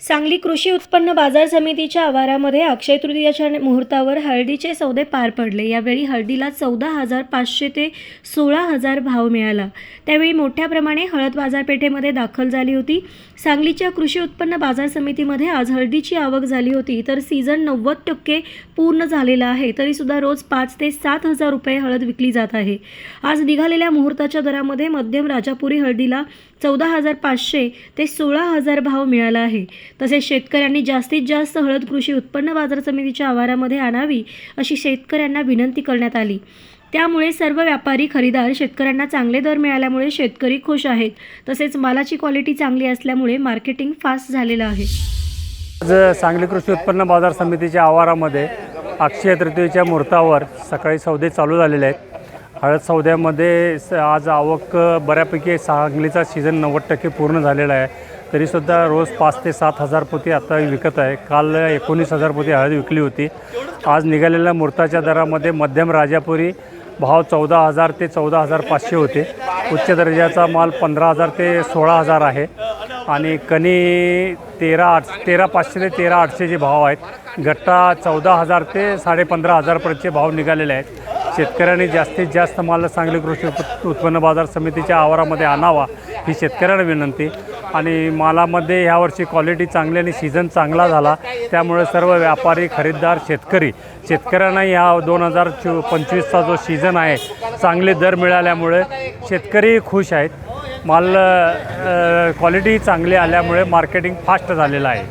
सांगली कृषी उत्पन्न बाजार समितीच्या आवारामध्ये अक्षय तृतीयाच्या मुहूर्तावर हळदीचे सौदे पार पडले. यावेळी हळदीला चौदा हजार पाचशे ते सोळा हजार भाव मिळाला. त्यावेळी मोठ्या प्रमाणे हळद बाजारपेठेमध्ये दाखल झाली होती. सांगलीच्या कृषी उत्पन्न बाजार समितीमध्ये आज हळदीची आवक झाली होती. तर सीझन नव्वद टक्के पूर्ण झालेला आहे. तरीसुद्धा रोज पाच ते सात हजार रुपये हळद विकली जात आहे. आज निघालेल्या मुहूर्ताच्या दरामध्ये मध्यम राजापुरी हळदीला चौदा हजार पाचशे ते सोळा हजार भाव मिळाला आहे. तसेच शेतकऱ्यांनी जास्तीत जास्त हळद कृषी उत्पन्न बाजार समितीच्या आवारामध्ये आणावी अशी शेतकऱ्यांना विनंती करण्यात आली. त्यामुळे सर्व व्यापारी खरेदीदार शेतकऱ्यांना चांगले दर मिळाल्यामुळे शेतकरी खुश आहेत. तसेच मालाची क्वालिटी चांगली असल्यामुळे मार्केटिंग फास्ट झालेलं आहे. आज सांगली कृषी उत्पन्न बाजार समितीच्या आवारामध्ये अक्षय तृतीयेच्या मुहूर्तावर सकाळी सौदे चालू झालेले आहेत. हळद सौद्यामध्ये स- आज आवक बऱ्यापैकी सांगलीचा सीझन नव्वद टक्के पूर्ण झालेला आहे. तरीसुद्धा रोज पाच ते सात हजार पोती आता विकत आहे. काल एकोणीस हजार पोती हळद विकली होती. आज निघालेल्या मुहूर्ताच्या दरामध्ये मध्यम राजापुरी भाव चौदा हजार ते चौदा हजार पाचशे होते. उच्च दर्जाचा माल पंधरा हजार ते सोळा हजार आहे. आणि कणी तेरा आठ तेरा पाचशे ते तेरा आठशेचे भाव आहेत. गट्टा चौदा हजार ते साडेपंधरा हजारपर्यंतचे भाव निघालेले आहेत. शेतकऱ्यांनी जास्तीत जास्त माल सांगली कृषी उत्पन्न बाजार समितीच्या आवारामध्ये आणावा ही शेतकऱ्यांना विनंती. आणि मालामध्ये ह्यावर्षी क्वालिटी चांगली आणि सीझन चांगला झाला. त्यामुळे सर्व व्यापारी खरेदीदार शेतकरी शेतकऱ्यांना ह्या दोन हजार चो पंचवीसचा जो सीझन आहे चांगले दर मिळाल्यामुळे शेतकरी खुश आहेत. माल क्वालिटी चांगली आल्यामुळे मार्केटिंग फास्ट झालेलं आहे.